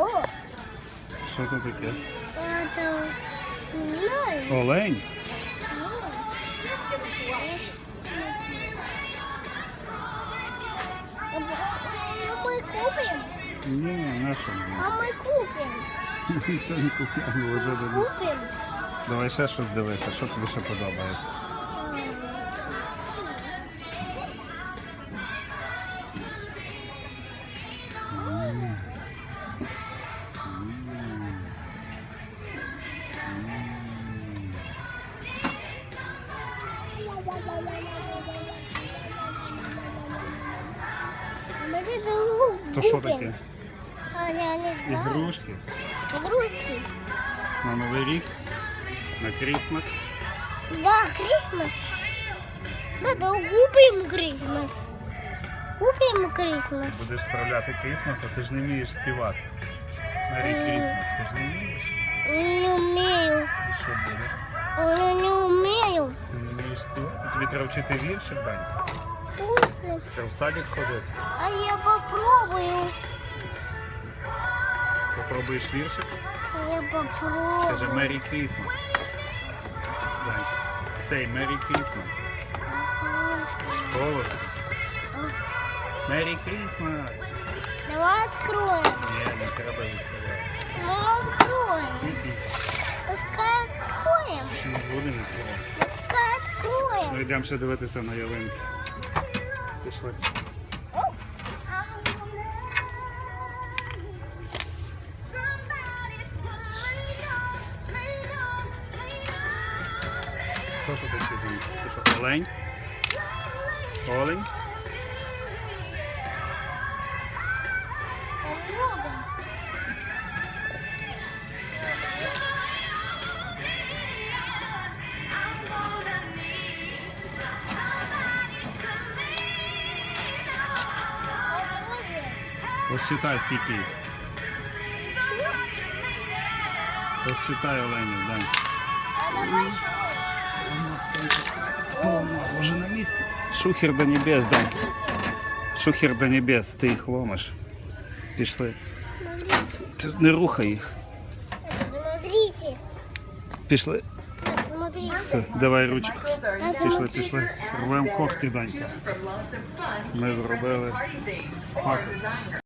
О, Що тут таке? это не знаю. Олень? А мы купим? Ні, на що А мы купим? мені? Нічого не купляємо, вже дивись. Купим? Давай ще щось дивися, що тобі ще подобається. То що купим. таке? А, я не знаю. Ігрушки Игрушки. на Новий рік, на Крісмас. Да, Крисмас. Да, да, купим Крисмас. Купим Крисмас. Будеш справляти Крісмас, а ти ж не вмієш співати. Мері Крісмас, Ти не? Тобі треба вчити віршик, Данька. Треба в садик ходити. А я попробую. Попробуєш віршик? Я попробую. Скажи Мері Крісмас. Данька. Say Merry Christmas. Голосно. Merry Christmas. Давай откроем. Ні, не треба відкривати. Йдемо ще дивитися на ялинки. Пішли. Хто тут що, олень? Олень? Посчитай скільки їх. Посчитай оленів, большой. О, на місці. Шухер до небес, Дань. Шухер до небес, ти їх ломиш. Пішли. Ти не рухай їх. Смотрите. Пішли. Все, давай ручку. Пішли, пішли. Рвемо когті, Данька. Ми зробили пакость.